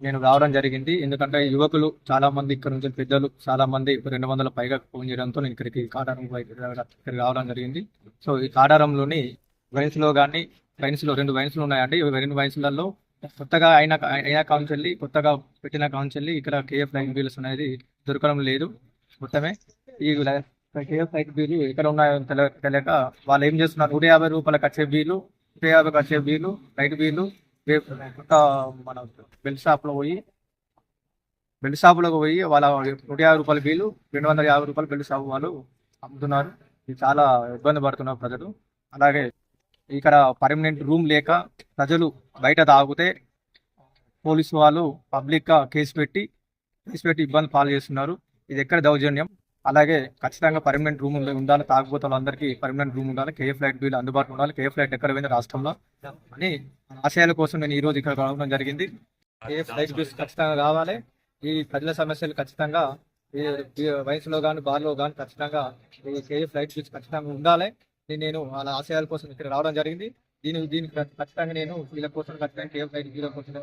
నేను రావడం జరిగింది. ఎందుకంటే యువకులు చాలా మంది ఇక్కడ నుంచి పెద్దలు చాలా మంది రెండు వందల పైగా ఫోన్ చేయడంతో నేను ఇక్కడికి కాటారం వైపు ఇక్కడికి రావడం జరిగింది. సో ఈ కాడారంలోని వైన్స్లో కానీ వైన్స్లో రెండు వైన్స్ ఉన్నాయండి. రెండు వైన్స్లలో కొత్తగా అయిన అయిన కౌన్సిల్ కొత్తగా పెట్టిన కౌన్సిల్ ఇక్కడ కేఎఫ్ లైన్ బిల్స్ అనేది దొరకడం లేదు మొత్తమే. ఈ కేఎఫ్ లైట్ బిల్లు ఎక్కడ ఉన్నాయో తెలియక వాళ్ళు ఏం చేస్తున్నారు? నూట యాభై రూపాయలకు వచ్చే బిల్లు నూట యాభైకి వచ్చే బిల్లు లైట్ బిల్లు మన బెల్ షాప్లో పోయి బెల్ షాప్ పోయి వాళ్ళ నూట యాభై రూపాయల బిల్లు రెండు వందల యాభై రూపాయలు బెల్ షాప్ వాళ్ళు అమ్ముతున్నారు. ఇది చాలా ఇబ్బంది పడుతున్నారు ప్రజలు. అలాగే ఇక్కడ పర్మనెంట్ రూమ్ లేక ప్రజలు బయట తాగితే పోలీసు వాళ్ళు పబ్లిక్గా కేసు పెట్టి కేసు పెట్టి ఇబ్బంది పాలు చేస్తున్నారు. ఇది ఎక్కడ దౌర్జన్యం? అలాగే ఖచ్చితంగా పర్మనెంట్ రూమ్ ఉండాలి. తాగుబోతే వాళ్ళందరికీ పర్మనెంట్ రూమ్ ఉండాలి. కేఎఫ్ లైట్ బిల్ అందుబాటులో ఉండాలి. కేఎఫ్ ఫ్లైట్ ఎక్కడ పోయింది రాష్ట్రంలో. అని ఆశయాల కోసం నేను ఈ రోజు ఇక్కడ రావడం జరిగింది. కేఎఫ్ ఫ్లైట్ బిల్స్ ఖచ్చితంగా కావాలి ఈ ప్రజల సమస్యలు ఖచ్చితంగా ఈ వయసులో కానీ బార్లో కానీ ఖచ్చితంగా ఈ కేఎఫ్ ఫ్లైట్ బిల్స్ ఖచ్చితంగా ఉండాలి. నేను వాళ్ళ ఆశయాల కోసం ఇక్కడ రావడం జరిగింది. దీని దీనికి ఖచ్చితంగా నేను వీళ్ళ కోసం ఖచ్చితంగా కేఎఫ్ లైట్ బిల్ కోసం